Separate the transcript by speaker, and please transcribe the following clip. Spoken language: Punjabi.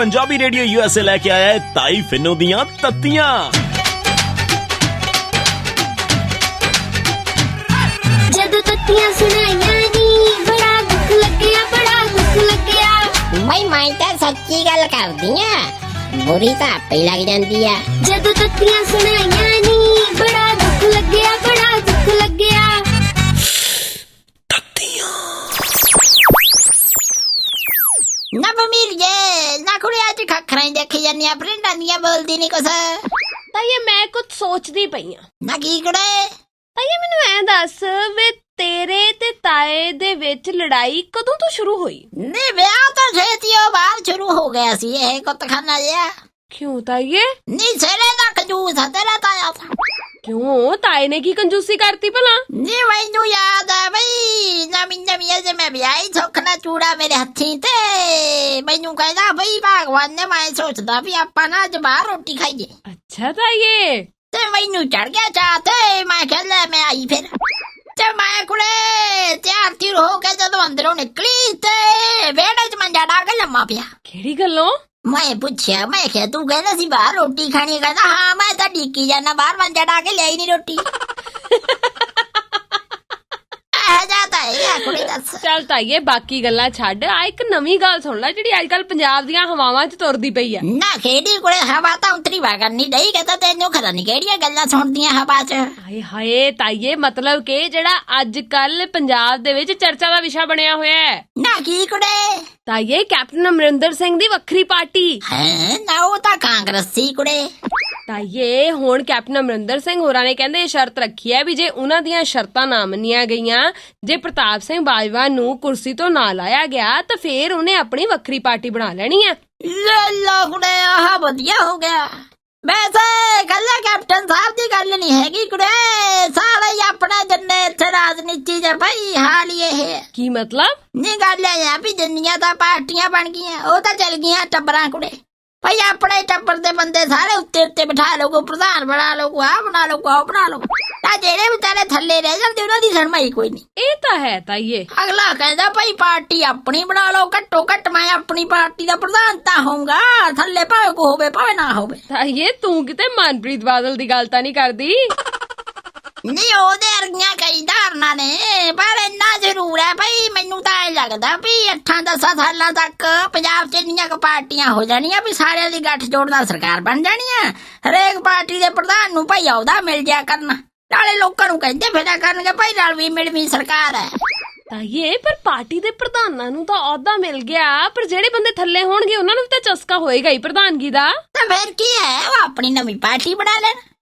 Speaker 1: पंजाबी रेडियो यूएसए
Speaker 2: लेके आया है ताई फिनो दिया तत्तियाँ। जद तत्तियाँ नी
Speaker 3: बड़ा दुख लगया बड़ा दुख लगया तो सच्ची गल कर दिया बुरी तो आप
Speaker 2: ही लग जाती है जद तत्तियाँ नी बड़ा दुख लगया
Speaker 3: बड़ा दुख लगया नवमीर जय। ਅੱਜ ਖੱਖਰਾਂ ਹੀ ਦੇਖੀ ਜਾਂਦੀ ਆ ਪ੍ਰਿੰਡਾਂ ਦੀਆਂ ਬੋਲਦੀ ਨਹੀਂ ਕੁਛ।
Speaker 4: ਤਾਂ ਇਹ ਮੈਂ ਕੁਝ ਸੋਚਦੀ ਪਈ ਆ।
Speaker 3: ਨਾ ਕੀ ਕੁੜੇ
Speaker 4: ਤਾਂ ਇਹ ਮੈਨੂੰ ਐ ਦੱਸ ਵੇ ਤੇਰੇ ਤੇ ਤਾਏ ਦੇ ਵਿੱਚ ਲੜਾਈ ਕਦੋਂ ਤੋਂ ਸ਼ੁਰੂ ਹੋਈ?
Speaker 3: ਨੇ ਵਿਆਹ ਤਾਂ ਛੇਤੀਓ ਬਾਅਦ ਸ਼ੁਰੂ ਹੋ ਗਿਆ ਸੀ ਇਹ ਕੁੱਤਖਾਨਾ ਜਿਹਾ।
Speaker 4: ਕਿਉਂ ਤਾਈਏ?
Speaker 3: ਨੀ ਸਿਰੇ ਦਾ ਖਜੂਸ ਆ ਤੇਰਾ ਤਾਇਆ ਤਾਂ।
Speaker 4: ਕਿਉਂ ਤਾਏ ਨੇ ਕੀ ਕੰਜੂਸੀ ਕਰਤੀ ਭਲਾ
Speaker 3: ਨੀ ਮੈਨੂੰ ਯਾਦ ਆ ਬਈ ਨਵੀਂ ਨਵੀਂ ਜੇ ਮੈਂ ਵਿਆਹੀ ਸੁੱਖਣਾ ਚੂੜਾ ਮੇਰੇ ਹੱਥੀਂ ਤੇ ਮੈਨੂੰ ਕਹਿੰਦਾ ਬਈ ਭਗਵਾਨ ਨੇ ਮੈਂ ਸੋਚਦਾ ਵੀ ਆਪਾਂ ਨਾ ਅੱਜ ਬਾਹਰ ਰੋਟੀ ਖਾਈਏ
Speaker 4: ਅੱਛਾ ਤਾਈਏ
Speaker 3: ਤੇ ਮੈਨੂੰ ਚੜ ਗਿਆ ਚਾਹ ਤੇ ਮੈਂ ਕਿਹਾ ਲੈ ਮੈਂ ਆਈ ਫਿਰ ਤੇ ਮੈਂ ਕੁੜੇ ਤਿਆਰ ਤਿਰ ਹੋ ਕੇ ਜਦੋਂ ਅੰਦਰੋਂ ਨਿਕਲੀ ਤੇ ਵਿਹੜੇ 'ਚ ਮੰਜਾ ਡਾ ਕੇ ਲੰਮਾ ਪਿਆ
Speaker 4: ਕਿਹੜੀ ਗੱਲੋਂ
Speaker 3: ਮੈਂ ਪੁੱਛਿਆ ਮੈਂ ਕਿਹਾ ਤੂੰ ਕਹਿੰਦਾ ਸੀ ਬਾਹਰ ਰੋਟੀ ਖਾਣੀ ਹੈ?" ਕਹਿੰਦਾ ਹਾਂ ਮੈਂ ਤਾਂ ਡਿੱਕੀ ਜਾਣਾ ਬਾਹਰ ਮੰਜਾ ਡਾ ਕੇ ਲਿਆਈ ਨਹੀਂ ਰੋਟੀ। ਆ ਜਾਤਾ ਹੈ ਕੁੜੀ ਦੱਸ।
Speaker 4: ਚੱਲ ਤਾਈਏ ਬਾਕੀ ਗੱਲਾਂ ਛੱਡ। ਆ ਇੱਕ ਨਵੀਂ ਗੱਲ ਸੁਣ ਲੈ ਜਿਹੜੀ ਅੱਜ ਕੱਲ ਪੰਜਾਬ ਦੀਆਂ ਹਵਾਵਾਂ 'ਚ ਤੁਰਦੀ ਪਈ ਆ
Speaker 3: ਨਾ ਖੇਡੀ ਕੁੜੇ ਹਵਾ ਤਾਂ ਉਤਰੀ ਵਾ ਕਰਨੀ ਡਈ ਕਹਿੰਦਾ ਤੈਨੂੰ ਖਰਾ ਨਹੀਂ ਕਿਹੜੀਆਂ ਗੱਲਾਂ ਸੁਣਦੀਆਂ ਹਵਾ 'ਚ।
Speaker 4: ਹਾਏ ਹਾਏ ਤਾਈਏ ਮਤਲਬ ਕਿ ਜਿਹੜਾ ਅੱਜ ਕੱਲ ਪੰਜਾਬ ਦੇ ਵਿੱਚ ਚਰਚਾ ਦਾ ਵਿਸ਼ਾ ਬਣਿਆ ਹੋਇਆ ਹੈ।
Speaker 3: ਨਾ ਕੀ ਕੁੜੇ
Speaker 4: ਤਾਈਏ ਕੈਪਟਨ ਅਮਰਿੰਦਰ ਸਿੰਘ ਦੀ ਵੱਖਰੀ ਪਾਰਟੀ।
Speaker 3: ਹੈ? ਨਾ ਉਹ ਤਾਂ ਕਾਂਗਰਸੀ ਕੁੜੇ।
Speaker 4: ਤਾਈਏ ਹੁਣ ਕੈਪਟਨ ਅਮਰਿੰਦਰ ਸਿੰਘ ਹੋਰਾਂ ਨੇ ਕਹਿੰਦੇ ਇਹ ਸ਼ਰਤ ਰੱਖੀ ਹੈ ਵੀ ਜੇ ਉਹਨਾਂ ਦੀਆਂ ਸ਼ਰਤਾਂ ਨਾ ਮੰਨੀਆਂ ਗਈਆਂ ਜੇ ਪ੍ਰਤਾਪ ਸਿੰਘ ਬਾਜਵਾ ਨੂੰ ਕੁਰਸੀ ਤੋਂ ਨਾ ਲਾਇਆ ਗਿਆ ਤਾਂ ਫੇਰ ਉਹਨੇ ਆਪਣੀ ਵੱਖਰੀ ਪਾਰਟੀ ਬਣਾ ਲੈਣੀ ਹੈ।
Speaker 3: ਲੱਲਾ ਕੁੜੇ ਆਹ ਵਧੀਆ ਹੋ ਗਿਆ। ਵੈਸੇ ਕੱਲਾ ਕੈਪਟਨ ਸਾਹਿਬ ਦੀ ਗੱਲ ਨਹੀਂ ਹੈਗੀ ਕੁੜੇ ਸਾਰਾ ਆਪਣਾ ਜੰਨੇ ਇੱਥੇ ਰਾਜਨੀਤੀ ਦੇ ਭਾਈ ਹਾਲ ਹੀ ਇਹ ਹੈ।
Speaker 4: ਕੀ ਮਤਲਬ
Speaker 3: ਨਹੀਂ ਗੱਲ ਇਹ ਆ ਵੀ ਜਿੰਨੀਆਂ ਤਾਂ ਪਾਰਟੀਆਂ ਬਣ ਗਈਆਂ ਉਹ ਤਾਂ ਚਲ ਗਈਆਂ ਟੱਬਰਾਂ ਕੁੜੇ ਭਾਈ ਆਪਣੇ ਟੱਬਰ ਦੇ ਬੰਦੇ ਸਾਰੇ ਉੱਤੇ ਉੱਤੇ ਬਿਠਾ ਲਓ ਕੋ ਪ੍ਰਧਾਨ ਬਣਾ ਲਓ ਕੋ ਆ ਬਣਾ ਲਓ ਕੋ ਉਹ ਬਣਾ ਲਓ ਤਾਂ ਜਿਹੜੇ ਵਿਚਾਰੇ ਥੱਲੇ ਰਹਿ ਜਾਂਦੇ ਉਹਨਾਂ ਦੀ ਸ਼ਰਮਾਈ ਕੋਈ ਨਹੀਂ
Speaker 4: ਇਹ ਤਾਂ ਹੈ ਤਾਈਏ
Speaker 3: ਅਗਲਾ ਕਹਿੰਦਾ ਭਾਈ ਪਾਰਟੀ ਆਪਣੀ ਬਣਾ ਲਓ ਘੱਟੋ ਘੱਟ ਮੈਂ ਆਪਣੀ ਪਾਰਟੀ ਦਾ ਪ੍ਰਧਾਨ ਤਾਂ ਹੋਊਂਗਾ ਥੱਲੇ ਭਾਵੇਂ ਕੋ ਹੋਵੇ ਭਾਵੇਂ ਨਾ ਹੋਵੇ
Speaker 4: ਤਾਈਏ ਤੂੰ ਕਿਤੇ ਮਨਪ੍ਰੀਤ ਬਾਦਲ ਦੀ ਗੱਲ ਤਾਂ ਨਹੀਂ ਕਰਦੀ
Speaker 3: ਨਹੀਂ ਉਹਦੇ ਅਰਗੀਆਂ ਕਈ ਧਾਰਨਾ ਨੇ ਪਰ ਇੰਨਾ ਜ਼ਰੂਰ ਹੈ ਭਾਈ ਮੈਨੂੰ ਤਾਂ ਇਹ ਲੱਗਦਾ ਵੀ 8-10 ਸਾਲਾਂ ਤੱਕ ਪੰਜਾਬ 'ਚ ਇੰਨੀਆਂ ਕੁ ਪਾਰਟੀਆਂ ਹੋ ਜਾਣੀਆਂ ਵੀ ਸਾਰਿਆਂ ਦੀ ਗੱਠ ਜੋੜ ਨਾਲ ਸਰਕਾਰ ਬਣ ਜਾਣੀ ਆ। ਹਰੇਕ ਪਾਰਟੀ ਦੇ ਪ੍ਰਧਾਨ ਨੂੰ ਭਾਈ ਅਹੁਦਾ ਮਿਲ ਜਾ ਕਰਨਾ। ਨਾਲੇ ਲੋਕਾਂ ਨੂੰ ਕਹਿੰਦੇ ਫਿਰਿਆ ਕਰਨਗੇ ਭਾਈ ਰਲਵੀ ਮਿਲਵੀ ਸਰਕਾਰ ਹੈ।
Speaker 4: ਤਾਈਏ ਪਰ ਪਾਰਟੀ ਦੇ ਪ੍ਰਧਾਨਾਂ ਨੂੰ ਤਾਂ ਅਹੁਦਾ ਮਿਲ ਗਿਆ ਪਰ ਜਿਹੜੇ ਬੰਦੇ ਥੱਲੇ ਹੋਣਗੇ ਉਹਨਾਂ ਨੂੰ ਵੀ ਤਾਂ ਚਸਕਾ ਹੋਏਗਾ ਹੀ ਪ੍ਰਧਾਨਗੀ ਦਾ।
Speaker 3: ਤਾਂ ਫਿਰ ਕੀ ਹੈ ਉਹ ਆਪਣੀ ਨਵੀਂ ਪਾਰਟੀ ਬਣਾ ਲੈਣ।